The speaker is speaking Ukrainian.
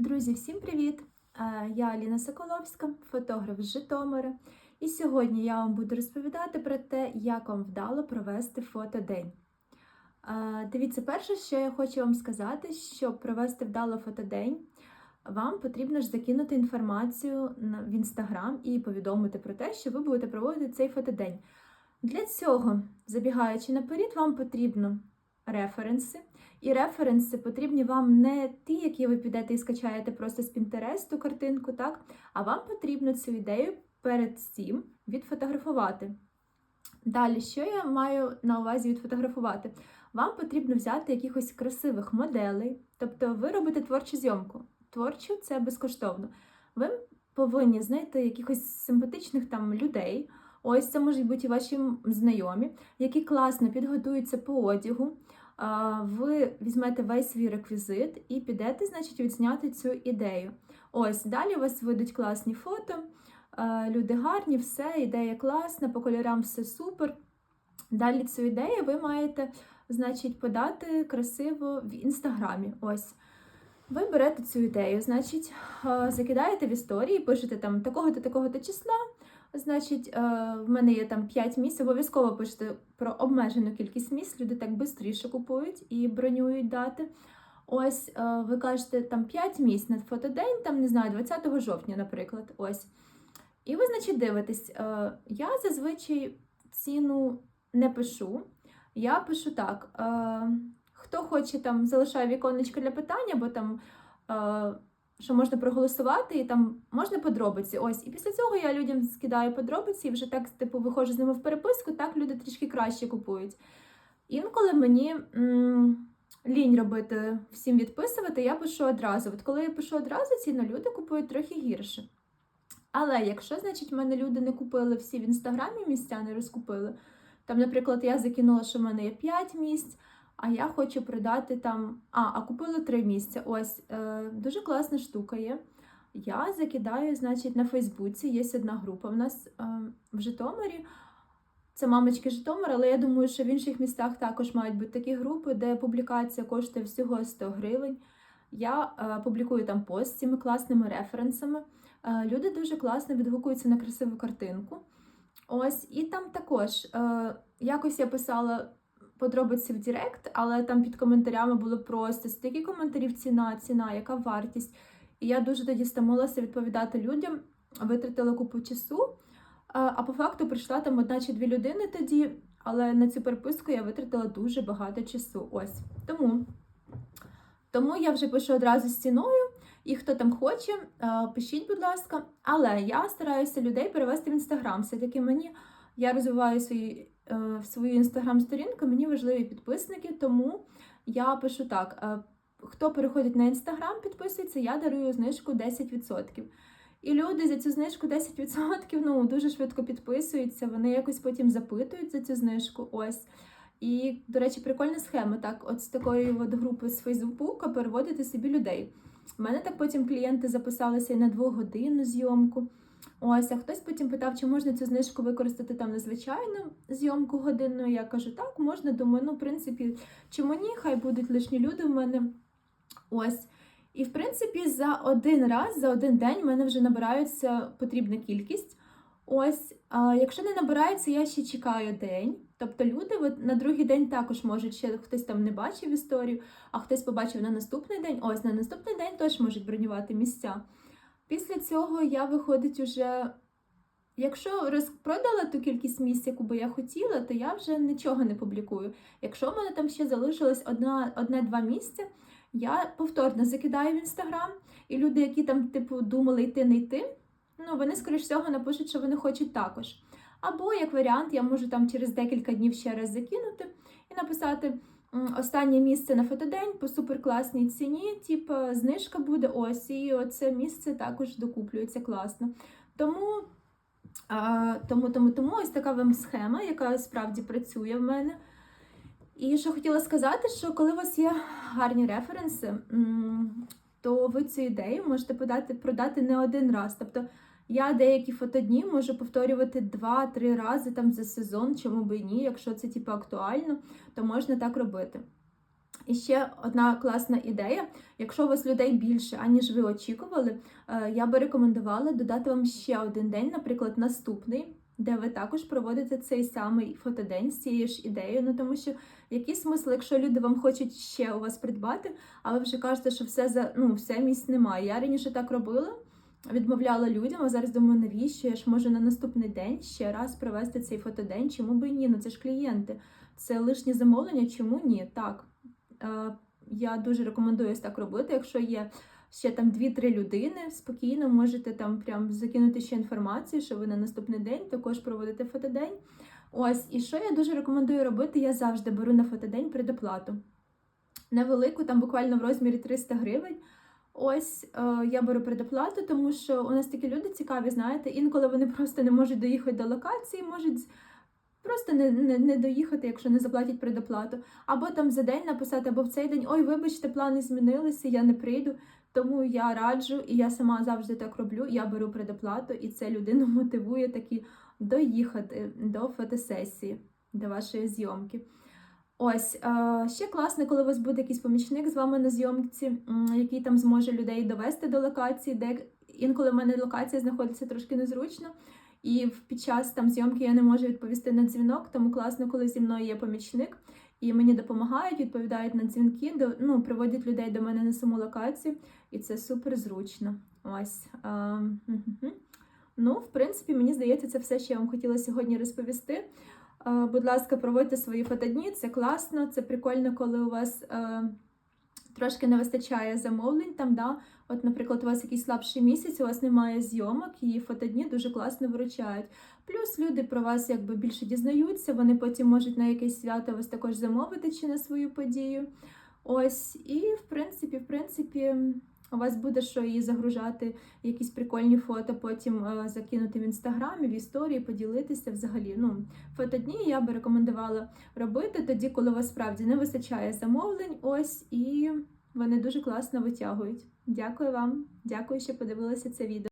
Друзі, всім привіт! Я Аліна Соколовська, фотограф з Житомира. І сьогодні я вам буду розповідати про те, як вам вдало провести фотодень. Дивіться, перше, що я хочу вам сказати, щоб провести вдало фотодень, вам потрібно ж закинути інформацію в інстаграм і повідомити про те, що ви будете проводити цей фотодень. Для цього, забігаючи наперед, вам потрібно референси. І референси потрібні вам не ті, які ви підете і скачаєте просто з Пінтересту картинку, так? А вам потрібно цю ідею перед цим відфотографувати. Далі, що я маю на увазі відфотографувати? Вам потрібно взяти якихось красивих моделей, тобто ви робите творчу зйомку. Творчу це безкоштовно. Ви повинні знайти якихось симпатичних там людей. Ось це можуть бути і ваші знайомі, які класно підготуються по одягу. Ви візьмете весь свій реквізит і підете, значить, відзняти цю ідею. Ось далі у вас вийдуть класні фото, люди гарні, все, ідея класна, по кольорам все супер. Далі цю ідею ви маєте, значить, подати красиво в інстаграмі. Ось. Ви берете цю ідею, значить, закидаєте в історії, пишете там такого-то, такого-то числа. Значить, е, в мене є там 5 місць, обов'язково пишете про обмежену кількість місць, люди так швидше купують і бронюють дати. Ось е, ви кажете там 5 місць на фотодень, там не знаю, 20 жовтня, наприклад. Ось. І ви, значить, дивитесь. Е, Я зазвичай ціну не пишу. Я пишу так: хто хоче там залишає віконечко для питання, бо там. Що можна проголосувати і там можна подробиці. Ось, і після цього я людям скидаю подробиці і вже так, типу, виходжу з ними в переписку, так люди трішки краще купують. Інколи мені м, лінь робити всім відписувати, я пишу одразу. От коли я пишу одразу, ціну люди купують трохи гірше. Але якщо, значить, в мене люди не купили всі в інстаграмі місця, не розкупили. Там, наприклад, я закинула, що в мене є 5 місць, а я хочу продати там. А, а купила 3 місця. Ось е, дуже класна штука є. Я закидаю, значить, на Фейсбуці є одна група в нас е, в Житомирі. Це мамочки Житомира, але я думаю, що в інших містах також мають бути такі групи, де публікація коштує всього 100 гривень. Я е, публікую там пост з цими класними референсами. Е, люди дуже класно відгукуються на красиву картинку. Ось, і там також е, якось я писала подробиці в Директ, але там під коментарями було просто стільки коментарів, ціна, ціна, яка вартість. І я дуже тоді стамилася відповідати людям, витратила купу часу. А по факту прийшла там одна чи дві людини тоді, але на цю переписку я витратила дуже багато часу. Ось тому. Тому я вже пишу одразу з ціною, і хто там хоче, пишіть, будь ласка. Але я стараюся людей перевести в інстаграм. Все-таки мені я розвиваю свої, е, свою інстаграм-сторінку, мені важливі підписники, тому я пишу так: е, хто переходить на інстаграм, підписується, я дарую знижку 10%. І люди за цю знижку 10% ну, дуже швидко підписуються, вони якось потім запитують за цю знижку. Ось. І, до речі, прикольна схема. Так, от з такої от групи з Фейсбука переводити собі людей. У мене так потім клієнти записалися і на двогодинну зйомку. Ось, а хтось потім питав, чи можна цю знижку використати там на звичайну зйомку годинну. Я кажу, так, можна. Думаю, ну, в принципі, чому ні, хай будуть лишні люди в мене. Ось. І, в принципі, за один раз, за один день в мене вже набирається потрібна кількість. Ось, а якщо не набирається, я ще чекаю день. Тобто люди от, на другий день також можуть ще хтось там не бачив історію, а хтось побачив на наступний день. Ось на наступний день теж можуть бронювати місця. Після цього я виходить уже. Якщо розпродала ту кількість місць, яку би я хотіла, то я вже нічого не публікую. Якщо в мене там ще залишилось одне-два місця, я повторно закидаю в інстаграм, і люди, які там, типу, думали йти не йти, ну вони, скоріш всього, напишуть, що вони хочуть також. Або, як варіант, я можу там через декілька днів ще раз закинути і написати останнє місце на фотодень по суперкласній ціні, типу, знижка буде ось, і оце місце також докуплюється класно. Тому, тому, тому, тому ось така вам схема, яка справді працює в мене. І що хотіла сказати, що коли у вас є гарні референси, то ви цю ідею можете подати, продати не один раз. Тобто я деякі фотодні можу повторювати 2-3 рази там за сезон, чому би і ні, якщо це типу актуально, то можна так робити. І ще одна класна ідея. Якщо у вас людей більше, аніж ви очікували, е, я би рекомендувала додати вам ще один день, наприклад, наступний, де ви також проводите цей самий фотодень з цією ж ідеєю. Ну тому що який смисл, якщо люди вам хочуть ще у вас придбати, а ви вже кажете, що все за ну все місць немає. Я раніше так робила. Відмовляла людям, а зараз думаю, навіщо я ж можу на наступний день ще раз провести цей фотодень. Чому би і ні? Ну це ж клієнти. Це лишнє замовлення, чому ні? Так. Е, я дуже рекомендую так робити. Якщо є ще там 2-3 людини, спокійно можете там прям закинути ще інформацію, що ви на наступний день також проводите фотодень. Ось, і що я дуже рекомендую робити, я завжди беру на фотодень предоплату. Невелику, там буквально в розмірі 300 гривень. Ось е, я беру предоплату, тому що у нас такі люди цікаві, знаєте, інколи вони просто не можуть доїхати до локації, можуть просто не, не, не доїхати, якщо не заплатять предоплату. Або там за день написати, або в цей день ой, вибачте, плани змінилися, я не прийду. Тому я раджу, і я сама завжди так роблю. Я беру предоплату, і це людину мотивує таки доїхати до фотосесії, до вашої зйомки. Ось е, ще класно, коли у вас буде якийсь помічник з вами на зйомці, який там зможе людей довести до локації, де інколи в мене локація знаходиться трошки незручно. І під час там зйомки я не можу відповісти на дзвінок, тому класно, коли зі мною є помічник, і мені допомагають, відповідають на дзвінки, до, ну, приводять людей до мене на саму локацію, і це супер зручно. Ось. Ну, в принципі, мені здається, це все, що я вам хотіла сьогодні розповісти. А, Будь ласка, проводьте свої фотодні, це класно, це прикольно, коли у вас е, трошки не вистачає замовлень там, да. От, наприклад, у вас якийсь слабший місяць, у вас немає зйомок, і фотодні дуже класно виручають. Плюс люди про вас якби більше дізнаються, вони потім можуть на якесь свято вас також замовити чи на свою подію. Ось, і в принципі, в принципі, у вас буде що її загружати якісь прикольні фото, потім е, закинути в інстаграмі, в історії, поділитися взагалі. Ну, фотодні я би рекомендувала робити тоді, коли у вас справді не вистачає замовлень. Ось і вони дуже класно витягують. Дякую вам, дякую, що подивилися це відео.